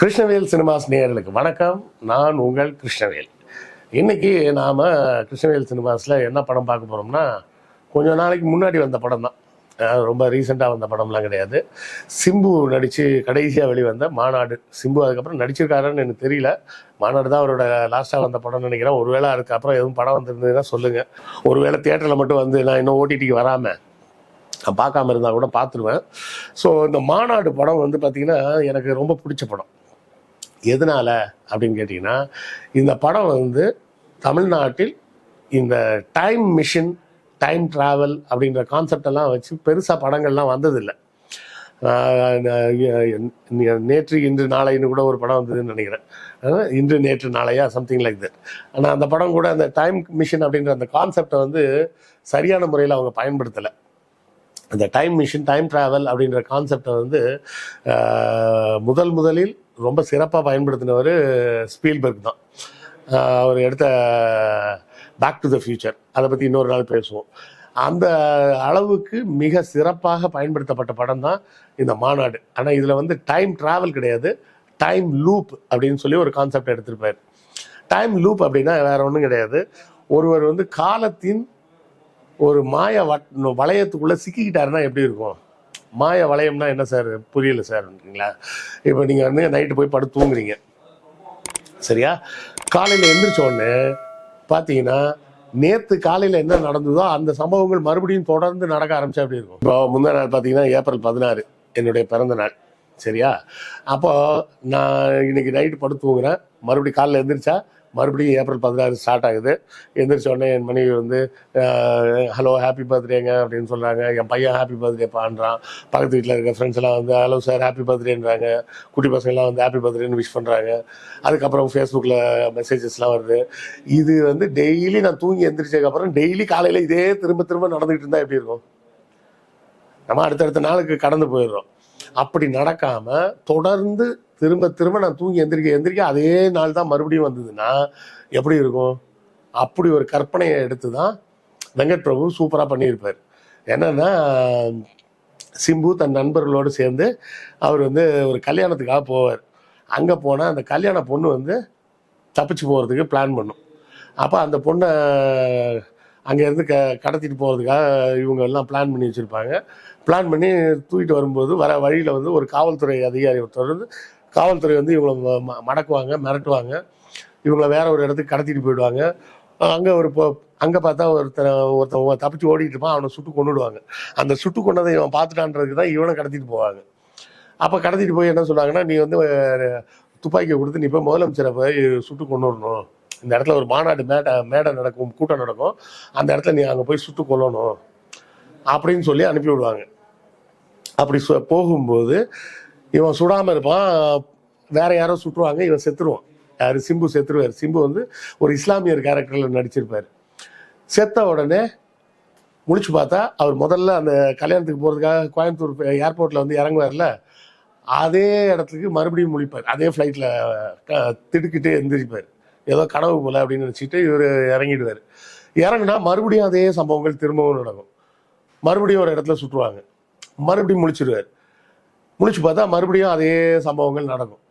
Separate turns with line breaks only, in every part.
Krishnavel cinemas நேயர்களுக்கு வணக்கம். நான் உங்கள் கிருஷ்ணவேல். இன்னைக்கு நாம் கிருஷ்ணவேல் சினிமாஸில் என்ன படம் பார்க்க போகிறோம்னா கொஞ்ச நாளைக்கு முன்னாடி வந்த படம் தான் ரொம்ப ரீசெண்டாக வந்த படம்லாம் கிடையாது. சிம்பு நடித்து கடைசியாக வெளிவந்த மாநாடு. சிம்பு அதுக்கப்புறம் நடிச்சிருக்காருன்னு எனக்கு தெரியல. மாநாடு தான் அவரோட லாஸ்ட்டாக வந்த படம்னு நினைக்கிறேன். ஒருவேளை அதுக்கப்புறம் எதுவும் படம் வந்திருந்ததுன்னா சொல்லுங்கள் ஒருவேளை தியேட்டரில் மட்டும் வந்து நான் இன்னும் ஓடிடிக்கு வராமல் நான் பார்க்காம இருந்தால் கூட பார்த்துருவேன். ஸோ இந்த மாநாடு படம் வந்து பார்த்திங்கன்னா எனக்கு ரொம்ப பிடிச்ச படம். எதனால் அப்படின்னு கேட்டிங்கன்னா இந்த படம் வந்து தமிழ்நாட்டில் இந்த டைம் மிஷின் டைம் ட்ராவல் அப்படின்ற கான்செப்ட் எல்லாம் வச்சு பெருசாக படங்கள்லாம் வந்ததில்லை. நேற்று இன்று நாளைன்னு கூட ஒரு படம் வந்ததுன்னு நினைக்கிறேன். இன்று நேற்று நாளையா சம்திங் லைக் தட் ஆனால் அந்த படம் கூட அந்த டைம் மிஷின் அப்படின்ற அந்த கான்செப்டை வந்து சரியான முறையில் அவங்க பயன்படுத்தலை. அந்த டைம் மிஷின் டைம் ட்ராவல் அப்படின்ற கான்செப்டை வந்து முதல் முதலில் ரொம்ப சிறப்பாக பயன்படுத்தினவர் ஸ்பீல்பர்க் தான். அவர் எடுத்த பேக் டு த ஃபியூச்சர் அதை பற்றி இன்னொரு நாள் பேசுவோம். அந்த அளவுக்கு மிக சிறப்பாக பயன்படுத்தப்பட்ட படம் தான் இந்த மாநாடு. ஆனால் இதில் வந்து டைம் ட்ராவல் கிடையாது. டைம் லூப் அப்படின்னு சொல்லி ஒரு கான்செப்ட் எடுத்திருப்பார். டைம் லூப் அப்படின்னா வேற ஒன்றும் கிடையாது. ஒருவர் வந்து காலத்தின் ஒரு மாய வட் வளையத்துக்குள்ளே சிக்கிக்கிட்டாருன்னா எப்படி இருக்கும்? மாய வளையம்னா என்ன சார்? புரியல சார்ன்றீங்களா இப்போ நீங்கள் வந்து நைட்டு போய் படுத்து தூங்குறீங்க. சரியா? காலையில் எந்திரிச்ச உடனே பார்த்தீங்கன்னா நேற்று காலையில் என்ன நடந்ததோ அந்த சம்பவங்கள் மறுபடியும் தொடர்ந்து நடக்க ஆரம்பிச்சா அப்படி இருக்கும்? இப்போ முந்தா நாள் பார்த்தீங்கன்னா ஏப்ரல் பதினாறு என்னுடைய பிறந்த நாள். சரியா? அப்போ நான் இன்னைக்கு நைட்டு படுத்து தூங்குறேன். மறுபடியும் காலையில் எழுந்திரிச்சா மறுபடியும் ஏப்ரல் பதினாறு ஸ்டார்ட் ஆகுது. எந்திரிச்ச உடனே என் மனைவி வந்து ஹலோ ஹாப்பி பர்த்டேங்க அப்படின்னு சொல்கிறாங்க என் பையன் ஹாப்பி பர்த்டே பண்ணுறான் பக்கத்து வீட்டில் இருக்க ஃப்ரெண்ட்ஸ் எல்லாம் வந்து ஹலோ சார் ஹாப்பி பர்த்டேன்றாங்க குட்டி பசங்கள்லாம் வந்து ஹாப்பி பர்த்டேன்னு விஷ் பண்ணுறாங்க அதுக்கப்புறம் ஃபேஸ்புக்கில் மெசேஜஸ்லாம் வருது. இது வந்து டெய்லி நான் தூங்கி எந்திரிச்சதுக்கப்புறம் டெய்லி காலையில் இதே திரும்ப திரும்ப நடந்துகிட்டு இருந்தால் எப்படி இருக்கும்? நம்ம அடுத்தடுத்த நாளுக்கு கடந்து போயிடுறோம். அப்படி நடக்காம தொடர்ந்து திரும்ப திரும்ப நான் தூங்கி எந்திரிக்க எந்திரிக்க அதே நாள் தான் மறுபடியும் வந்ததுன்னா எப்படி இருக்கும்? அப்படி ஒரு கற்பனையை எடுத்து தான் வெங்கட் பிரபு சூப்பராக பண்ணியிருப்பார். என்னன்னா சிம்பு தன் நண்பர்களோடு சேர்ந்து அவர் வந்து ஒரு கல்யாணத்துக்காக போவார். அங்கே போனால் அந்த கல்யாண பொண்ணு வந்து தப்பிச்சு போகிறதுக்கு பிளான் பண்ணும். அப்போ அந்த பொண்ணை அங்கேருந்து க கடத்திட்டு போகிறதுக்காக இவங்க எல்லாம் பிளான் பண்ணி வச்சுருப்பாங்க. பிளான் பண்ணி தூக்கிட்டு வரும்போது வர வழியில் வந்து ஒரு காவல்துறை அதிகாரி ஒருத்தர் வந்து காவல்துறை வந்து இவங்களை ம- ம- மடக்குவாங்க மிரட்டுவாங்க. இவங்களை வேற ஒரு இடத்துக்கு கடத்திட்டு போயிடுவாங்க. அங்கே ஒரு அங்கே பார்த்தா ஒருத்தன் ஒருத்தன் தப்பிச்சு ஓடிட்டு இருப்பான் அவனை சுட்டு கொண்டுடுவாங்க அந்த சுட்டு கொண்டதை இவன் பார்த்துட்டான்றதுக்கு தான் இவனை கடத்திட்டு போவாங்க. அப்போ கடத்திட்டு போய் என்ன சொன்னாங்கன்னா நீ வந்து துப்பாக்கியை கொடுத்து நீ போய் முதலமைச்சரை போய் சுட்டு கொண்டு வரணும் இந்த இடத்துல ஒரு மாநாடு மேடை மேடை நடக்கும் கூட்டம் நடக்கும். அந்த இடத்துல நீ அங்கே போய் சுட்டு கொல்லணும் அப்படின்னு சொல்லி அனுப்பி விடுவாங்க. அப்படி சு- போகும்போது இவன் சுடாமல் இருப்பான். வேற யாரோ சுட்டுருவாங்க இவன் செத்துருவான். யார்? சிம்பு செத்துருவார். சிம்பு வந்து ஒரு இஸ்லாமியர் கேரக்டரில் நடிச்சிருப்பார். செத்த உடனே முழிச்சு பார்த்தா அவர் முதல்ல அந்த கல்யாணத்துக்கு போகிறதுக்காக கோயம்புத்தூர் ஏர்போர்ட்டில் வந்து இறங்குவார்ல அதே இடத்துக்கு மறுபடியும் முழிப்பார். அதே ஃப்ளைட்டில் திடுக்கிட்டு எந்திரிப்பார். ஏதோ கனவு போல அப்படின்னு நினச்சிட்டு இவர் இறங்கிடுவார். இறங்குனா மறுபடியும் அதே சம்பவங்கள் திரும்பவும் நடக்கும். மறுபடியும் ஒரு இடத்துல சுற்றுவாங்க. மறுபடியும் முழிச்சிடுவார் முழிச்சு பார்த்தா மறுபடியும் அதே சம்பவங்கள் நடக்கும்.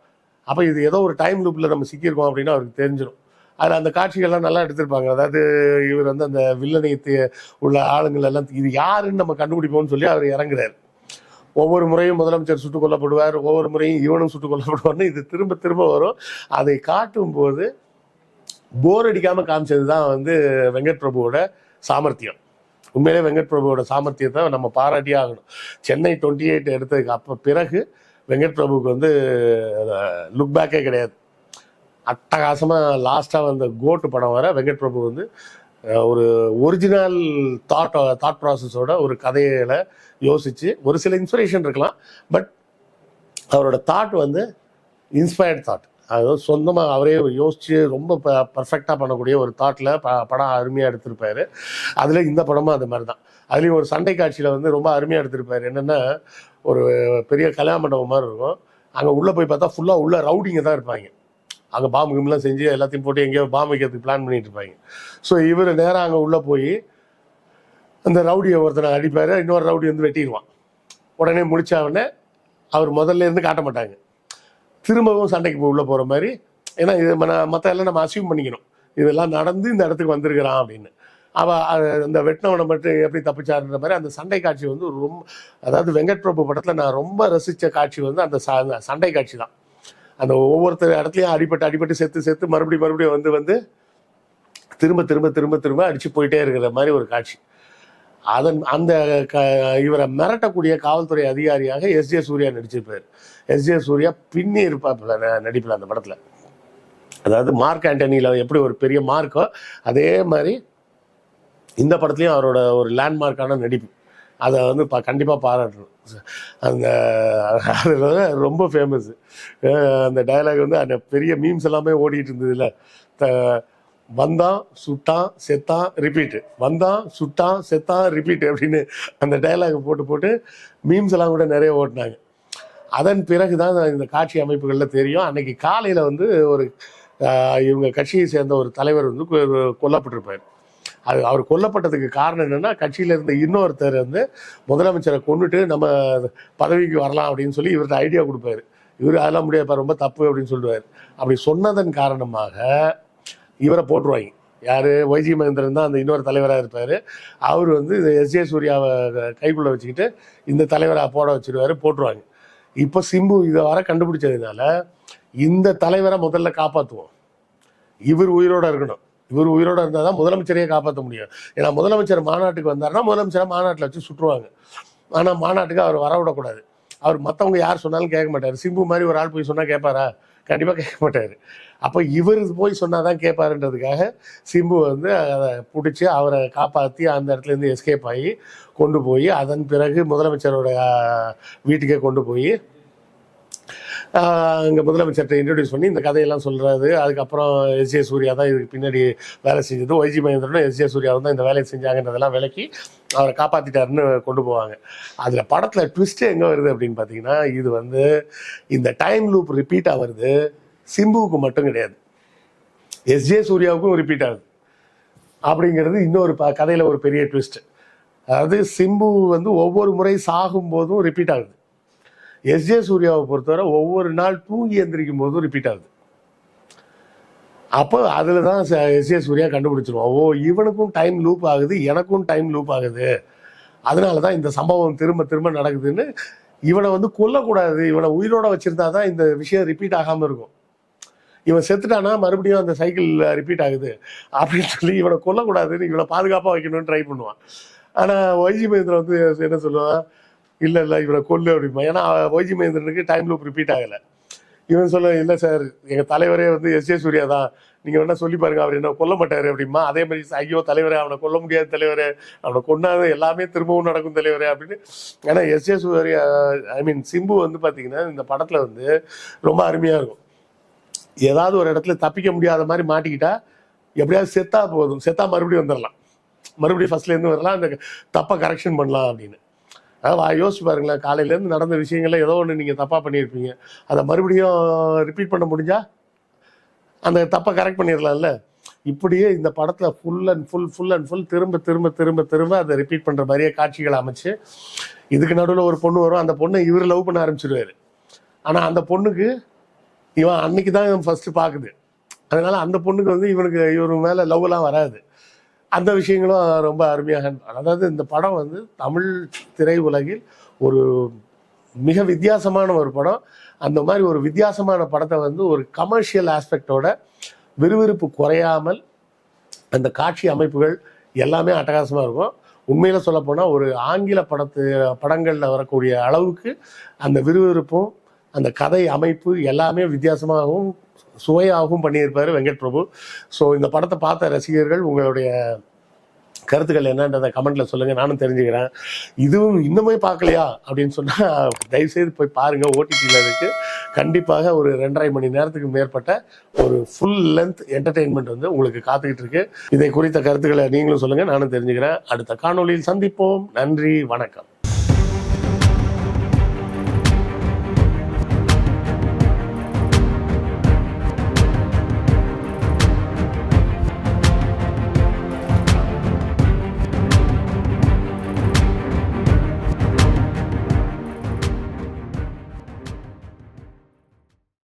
அப்போ இது ஏதோ ஒரு டைம் லூப்பில் நம்ம சிக்கியிருக்கோம் அப்படின்னு அவருக்கு தெரிஞ்சிடும் அதில் அந்த காட்சிகள்லாம் நல்லா எடுத்திருப்பாங்க. அதாவது இவர் வந்து அந்த வில்லனையத்து உள்ள ஆளுங்கள் எல்லாம் இது யாருன்னு நம்ம கண்டுபிடிப்போம்னு சொல்லி அவர் இறங்குறாரு. ஒவ்வொரு முறையும் முதலமைச்சர் சுட்டுக் கொல்லப்படுவார் ஒவ்வொரு முறையும் இவனும் சுட்டுக் கொல்லப்படுவார்னு இது திரும்ப திரும்ப வரும். அதை காட்டும் போது போர் அடிக்காம காமிச்சது தான் வந்து வெங்கட் பிரபுவோட சாமர்த்தியம். உண்மையிலே வெங்கட் பிரபுவோட சாமர்த்தியத்தை நம்ம பாராட்டியே ஆகணும். சென்னை டுவெண்ட்டி எயிட் எடுத்ததுக்கு அப்போ பிறகு வெங்கட் பிரபுவுக்கு வந்து லுக் பேக்கே கிடையாது. அட்டகாசமாக லாஸ்ட்டாக வந்த கோட்டு படம் வர வெங்கட் பிரபு வந்து ஒரு ஒரிஜினல் தாட் தாட் ப்ராசஸோட ஒரு கதையில யோசித்து ஒரு சில இன்ஸ்பிரேஷன் இருக்கலாம். பட் அவரோட தாட் வந்து இன்ஸ்பயர்ட் தாட் அதாவது சொந்தமாக அவரே யோசித்து ரொம்ப ப பர்ஃபெக்டாக பண்ணக்கூடிய ஒரு தாட்டில் ப படம் அருமையாக எடுத்திருப்பார். அதில் இந்த படமும் அது மாதிரி தான் அதுலேயும் ஒரு சண்டை காட்சியில் வந்து ரொம்ப அருமையாக எடுத்திருப்பார். என்னென்னா ஒரு பெரிய கல்யாண மண்டபம் மாதிரி இருக்கும். அங்கே உள்ளே போய் பார்த்தா ஃபுல்லாக உள்ள ரவுடிங்க தான் இருப்பாங்க. அங்கே பாம்பு கிம்லாம் செஞ்சு எல்லாத்தையும் போட்டு எங்கேயோ பாம்பு வைக்கிறதுக்கு பிளான் பண்ணிட்டு இருப்பாங்க. ஸோ இவர் நேராக அங்கே உள்ளே போய் அந்த ரவுடியை ஒருத்தனை அடிப்பார். இன்னொரு ரவுடி வந்து வெட்டிடுவான். உடனே முடித்த உடனே அவர் முதல்ல இருந்து காட்ட மாட்டாங்க. திரும்பவும் சண்டைக்கு உள்ளே போகிற மாதிரி ஏன்னா இது மற்ற எல்லாம் நம்ம அசியூம் பண்ணிக்கணும். இதெல்லாம் நடந்து இந்த இடத்துக்கு வந்திருக்கிறான் அப்படின்னு. அவள் அந்த வெட்டினவனை மட்டும் எப்படி தப்பிச்சாருன்ற மாதிரி அந்த சண்டை காட்சி வந்து ரொம்ப அதாவது வெங்கட் பிரபு படத்தில் நான் ரொம்ப ரசித்த காட்சி வந்து அந்த ச- சண்டை காட்சி தான். அந்த ஒவ்வொருத்தர் இடத்துலையும் அடிபட்டு அடிபட்டு செத்து செத்து மறுபடியும் மறுபடியும் வந்து வந்து திரும்ப திரும்ப திரும்ப திரும்ப அடித்து போயிட்டே இருக்கிற மாதிரி ஒரு காட்சி. அதன் அந்த க இவரை மிரட்டக்கூடிய காவல்துறை அதிகாரியாக எஸ் ஜே சூர்யா நடிச்சிருப்பார். எஸ் ஜே சூர்யா பின்னி இருப்பார் ந- அந்த படத்தில். அதாவது மார்க் ஆண்டனியில் எப்படி ஒரு பெரிய மார்க்கோ அதே மாதிரி இந்த படத்துலையும் அவரோட ஒரு லேண்ட்மார்க்கான நடிப்பு. அதை வந்து பா கண்டிப்பாக பாராட்டணும். அந்த அதில் ரொம்ப ஃபேமஸ் அந்த டயலாக் வந்து அந்த பெரிய மீம்ஸ் எல்லாமே ஓடிட்டு இருந்ததுல. த வந்தான் சுட்டான் செத்தான் ரிப்பீட்டு வந்தான் சுட்டான் செத்தான் ரிப்பீட் அப்படின்னு அந்த டயலாக் போட்டு போட்டு மீம்ஸ் எல்லாம் கூட நிறைய ஓட்டினாங்க. அதன் பிறகு தான் இந்த காட்சி அமைப்புகளில் தெரியும். அன்னைக்கு காலையில் வந்து ஒரு இவங்க கட்சியை சேர்ந்த ஒரு தலைவர் வந்து கொ- கொல்லப்பட்டிருப்பார். அது அவர் கொல்லப்பட்டதுக்கு காரணம் என்னென்னா கட்சியில் இருந்த இன்னொருத்தர் வந்து முதலமைச்சரை கொண்டுட்டு நம்ம பதவிக்கு வரலாம் அப்படின்னு சொல்லி இவர்கிட்ட ஐடியா கொடுப்பாரு. இவர் அதெல்லாம் முடியாதுப்பா ரொம்ப தப்பு அப்படின்னு சொல்லுவார். அப்படி சொன்னதன் காரணமாக இவரை போட்டுருவாங்க. யார்? ஒய்ஜி மகேந்திரன் தான் அந்த இன்னொரு தலைவராக இருப்பார். அவர் வந்து இந்த எஸ் ஜே சூர்யாவை கைக்குள்ளே வச்சுக்கிட்டு இந்த தலைவராக போட வச்சிருவாரு போட்டுருவாங்க. இப்போ சிம்பு இதை வர கண்டுபிடிச்சதுனால இந்த தலைவரை முதல்ல காப்பாற்றுவோம் இவர் உயிரோட இருக்கணும். இவர் உயிரோட இருந்தால் தான் முதலமைச்சரையே காப்பாற்ற முடியும். ஏன்னா முதலமைச்சர் மாநாட்டுக்கு வந்தார்னா முதலமைச்சரை மாநாட்டில் வச்சு சுற்றுவாங்க. ஆனால் மாநாட்டுக்கு அவர் வரவிடக்கூடாது அவர் மற்றவங்க யார் சொன்னாலும் கேட்க மாட்டார். சிம்பு மாதிரி ஒரு ஆள் போய் சொன்னால் கேட்பாரா? கண்டிப்பாக கேட்க மாட்டார். அப்போ இவர் போய் சொன்னால் தான் கேட்பாருன்றதுக்காக சிம்பு வந்து அதை பிடிச்சி அவரை காப்பாற்றி அந்த இடத்துலேருந்து எஸ்கேப் ஆகி கொண்டு போய் அதன் பிறகு முதலமைச்சரோட வீட்டுக்கே கொண்டு போய் அங்கே முதலமைச்சர்கிட்ட இன்ட்ரடியூஸ் பண்ணி இந்த கதையெல்லாம் சொல்கிறாரு அதுக்கப்புறம் எஸ் ஜே சூர்யா தான் இதுக்கு பின்னாடி வேலை செஞ்சது. ஒய்ஜி மகேந்திரனும் எஸ் ஜே சூர்யாவும் தான் இந்த வேலையை செஞ்சாங்கன்றதெல்லாம் விலக்கி அவரை காப்பாற்றிட்டாருன்னு கொண்டு போவாங்க. அதில் படத்தில் ட்விஸ்ட்டு எங்கே வருது அப்படின்னு பார்த்தீங்கன்னா இது வந்து இந்த டைம் லூப் ரிப்பீட்டாக வருது. சிம்புவுக்கு மட்டும் கிடையாது. எஸ் ஜே சூர்யாவுக்கும் ரிப்பீட் ஆகுது. அப்படிங்கிறது இன்னொரு ப கதையில் ஒரு பெரிய ட்விஸ்ட் அதாவது சிம்பு வந்து ஒவ்வொரு முறை சாகும் போதும் ரிப்பீட் ஆகுது. எஸ் ஜே சூர்யாவை பொறுத்தவரை ஒவ்வொரு நாள் தூங்கி எந்திரிக்கும் போதும் ரிப்பீட் ஆகுது. அப்போ அதில் தான் எஸ் ஏ சூர்யா கண்டுபிடிச்சிருவோம் ஓ இவனுக்கும் டைம் லூப் ஆகுது எனக்கும் டைம் லூப் ஆகுது. அதனால தான் இந்த சம்பவம் திரும்ப திரும்ப நடக்குதுன்னு இவனை வந்து கொல்லக்கூடாது. இவனை உயிரோட வச்சிருந்தா தான் இந்த விஷயம் ரிப்பீட் ஆகாமல் இருக்கும். இவன் செத்துட்டானா மறுபடியும் அந்த சைக்கிள் ரிப்பீட் ஆகுது. அப்படின்னு சொல்லி இவனை கொல்லக்கூடாதுன்னு இவனை பாதுகாப்பாக வைக்கணும்னு ட்ரை பண்ணுவான். ஆனால் ஒய்ஜி மகேந்திரன் வந்து என்ன சொல்லுவான்? இல்லை இல்லை இவனை கொல்லு அப்படிமா ஏன்னா ஒய்ஜி மகேந்திரனுக்கு டைம் லூப் ரிப்பீட் ஆகலை. இவன் சொல்ல இல்லை சார் எங்கள் தலைவரே வந்து எஸ் ஏ சூர்யா தான். நீங்கள் வேணால் சொல்லி பாருங்க அவர் என்ன கொல்ல மாட்டார் அப்படிமா அதே மாதிரி ஐயோ தலைவரே அவனை கொல்ல முடியாத தலைவரே. அவனை கொண்டாத எல்லாமே திரும்பவும் நடக்கும் தலைவரே அப்படின்னு. ஏன்னா S A Suryah I mean Simbu வந்து பார்த்தீங்கன்னா இந்த படத்தில் வந்து ரொம்ப அருமையாக இருக்கும். ஏதாவது ஒரு இடத்துல தப்பிக்க முடியாத மாதிரி மாட்டிக்கிட்டா எப்படியாவது செத்தா போதும். செத்தா மறுபடியும் வந்துடலாம் மறுபடியும் ஃபர்ஸ்ட்லேருந்து வரலாம். அந்த தப்பை கரெக்ஷன் பண்ணலாம் அப்படின்னு. அதாவது யோசிச்சு பாருங்களேன் காலையிலேருந்து நடந்த விஷயங்கள்ல ஏதோ ஒன்று நீங்கள் தப்பாக பண்ணியிருப்பீங்க. அதை மறுபடியும் ரிப்பீட் பண்ண முடிஞ்சா? அந்த தப்பை கரெக்ட் பண்ணிடலாம்ல? இப்படியே இந்த படத்தில் full and full full and full திரும்ப திரும்ப திரும்ப திரும்ப அதை ரிப்பீட் பண்ணுற மாதிரியே காட்சிகளை அமைச்சு இதுக்கு நடுவில் ஒரு பொண்ணு வரும். அந்த பொண்ணை இவர் லவ் பண்ண ஆரம்பிச்சிருவார். ஆனால் அந்த பொண்ணுக்கு இவன் அன்னைக்கு தான் ஃபஸ்ட்டு பார்க்குது. அதனால அந்த பொண்ணுக்கு வந்து இவனுக்கு இவர் மேலே லவ்லாம் வராது. அந்த விஷயங்களும் ரொம்ப அருமையாக அதாவது இந்த படம் வந்து தமிழ் திரையுலகில் ஒரு மிக வித்தியாசமான ஒரு படம். அந்த மாதிரி ஒரு வித்தியாசமான படத்தை வந்து ஒரு கமர்ஷியல் ஆஸ்பெக்டோட விறுவிறுப்பு குறையாமல் அந்த காட்சி அமைப்புகள் எல்லாமே அட்டகாசமாக இருக்கும். உண்மையில் சொல்லப்போனால் ஒரு ஆங்கில படத்து படங்களில் வரக்கூடிய அளவுக்கு அந்த விறுவிறுப்பும் அந்த கதை அமைப்பு எல்லாமே வித்தியாசமாகவும் சுவையாகவும் பண்ணியிருப்பார் வெங்கட் பிரபு. ஸோ இந்த படத்தை பார்த்த ரசிகர்கள் உங்களுடைய கருத்துக்கள் என்னன்றதை கமெண்ட்ல சொல்லுங்க. நானும் தெரிஞ்சுக்கிறேன். இதுவும் இன்னுமே பார்க்கலையா? அப்படின்னு சொன்னா தயவுசெய்து போய் பாருங்க. ஓடிடியில் இருக்கு. கண்டிப்பாக ஒரு ரெண்டரை மணி நேரத்துக்கு மேற்பட்ட ஒரு ஃபுல் லென்த் என்டர்டெயின்மெண்ட் வந்து உங்களுக்கு காத்துக்கிட்டு இருக்கு. இதை குறித்த கருத்துக்களை நீங்களும் சொல்லுங்க. நானும் தெரிஞ்சுக்கிறேன். அடுத்த காணொளியில் சந்திப்போம். நன்றி. வணக்கம்.